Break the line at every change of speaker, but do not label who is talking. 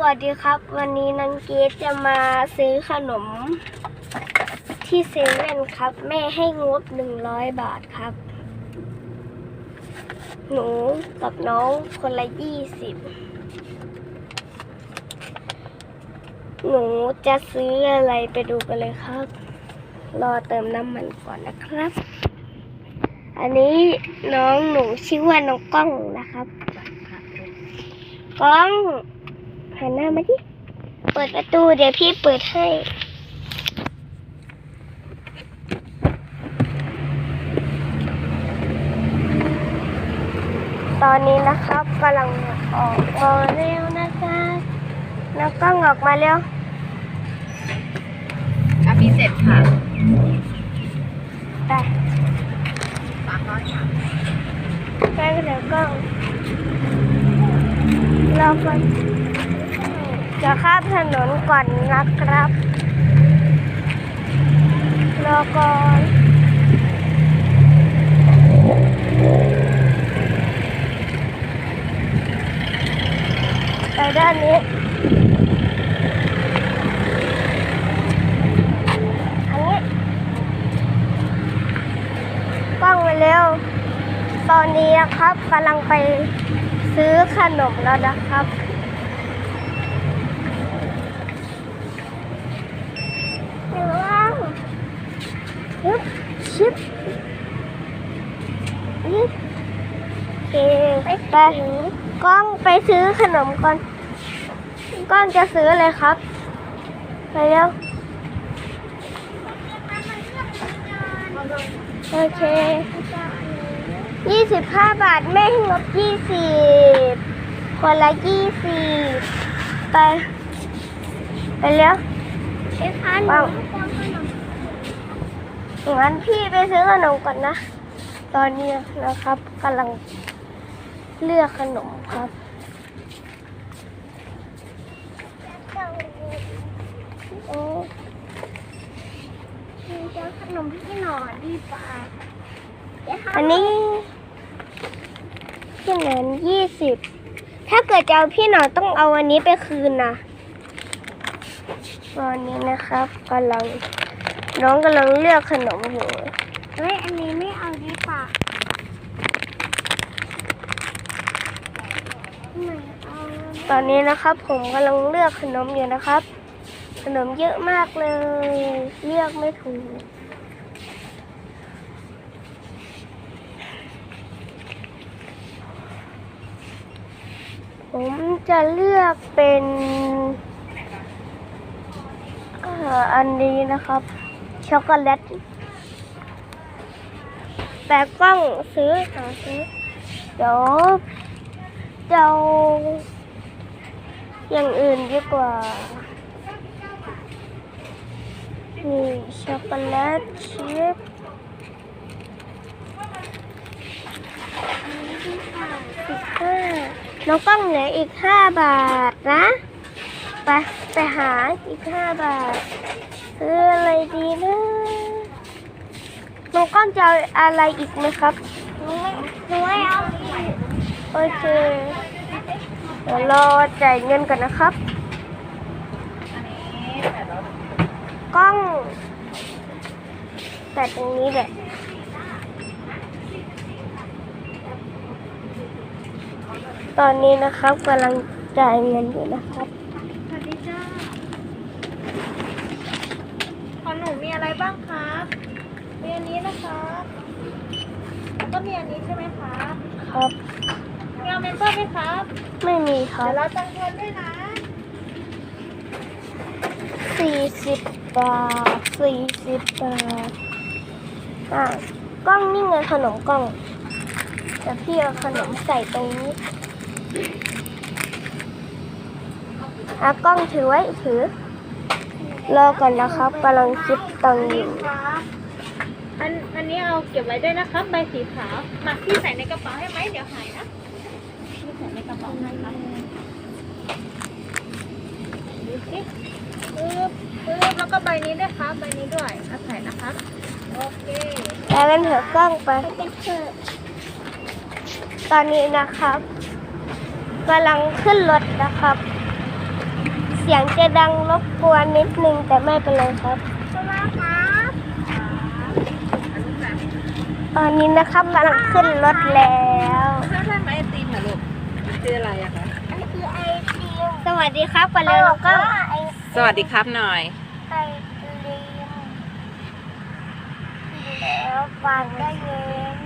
วัสดีครับ วันนี้นังเกดจะมาซื้อขนม ที่เซเว่นครับ แม่ให้งบหนึ่งร้อยบาทครับ หนูกับน้องคนละยี่สิบหนูจะซื้ออะไรไปดูกันเลยครับ รอเติมน้ำมันก่อนนะครับ อันนี้น้องหนูชื่อว่าน้องกล้องนะครับ กล้อง หันหน้ามาดิเปิดประตูเดี๋ยวพี่เปิดให้ตอนนี้นะครับกำลังออกมาเร็วนะคะแล้วกล้องออกมาเร็ว
อะพิเศษค่ะ
ไป
สามร้อยค่ะ
ไปกันเดี๋ยวกล้องรอก่อน จะข้ามถนนก่อนนะครับ รอก่อนไปด้านนี้ อันนี้กล้องไปเร็ว ตอนนี้นะครับกำลังไปซื้อขนมแล้วนะครับเดี๋ยวว่างฮึบชิบฮึบโอเค ไปไปกล้องไปซื้อขนมก่อนกล้องจะซื้ออะไรครับ ไปเร็วโอเคยี่สิบห้าบาทแม่ให้งบยี่สิบคนละยี่สิบไป ไปเร็วเอ้พันงั้นพี่ไปซื้อขนมก่อนนะ ตอนนี้นะครับกำลัง เลือกขนมครับ โอ้เจ้าขนมพี่หน่อยดีป่าอันนี้พี่หนอนยี่สิบ ถ้าเกิดจะเอาพี่หนอนต้องเอาอันนี้ไปคืนนะตอนนี้นะครับกำลังน้องกำลังเลือกขนมอยู่เฮ้ยอันนี้ไม่เอาดีป่ะ ตอนนี้นะครับผมกำลังเลือกขนมอยู่นะครับ ขนมเยอะมากเลย เลือกไม่ถูก ผมจะเลือกเป็นอันนี้นะครับ ช็อกโกแลตแต่กล้องซื้อหาซื้อเดี๋ยว จะเอาอย่างอื่นดีกว่า นี่ช็อกโกแลตชิพสิบห้าน้องกล้องเหลืออีกห้าบาทนะ ไปไปหาอีกห้าบาทซื้ออะไรดีนะน้องกล้องจะเอาอะไรอีกไหมครับหนูไม่เอาโอเค เดี๋ยวรอจ่ายเงินก่อนนะครับ
อันนี้แปดร้อย
กล้องแต่ตรงนี้แหละตอนนี้นะครับกำลังจ่ายเงินอยู่นะครับ
สวัสดีจ้าของหนูมีอะไรบ้างครับ มีอันนี้นะครับแล้วก็มีอันนี้ใช่ไหมครับ
ครับ
มี เอาเมมเบอร์ไหมครับ
ไม่มีครั
เดี๋ย
บ
วเราตังค์ทอนด้วยนะ
สี่สิบบาทสี่สิบบาทอะกล้องนี่ไงขนมกล้องแต่พี่เอาขนมใส่ตรงนี้อะกล้องถือไว้ถือ รอก่อนนะครับกำลังคิดตังค์อยู่
ครับอันอันนี้เอาเก็บไว้ด้วยนะครับใบสีขาวมาพี่ใส่ในกระเป๋าให้ไหมเดี๋ยวหายนะพี่ใส่ในกระเป๋าให้ครับดูสิปึ๊บปึ๊บแล้วก็ใบนี้ด้วยครับ ใบนี้ด้วยเอาใส่นะครับโอเค
ไปกันเถอะกล้องไปตอนนี้นะครับกำลังขึ้นรถนะครับ เสียงจะดังรบกวนนิดนึงแต่ไม่เป็นไรครับ ตอนนี้นะครับกำลังขึ้นรถแล้ว
ถ้าท่านไอติมเหรอลูก ชื่ออะไรอะคะ
สวัสดีครับก่อนเลยแล้วก็
สวัสดีครับหน่อย
ไอติมแล้วฟังได้เย็น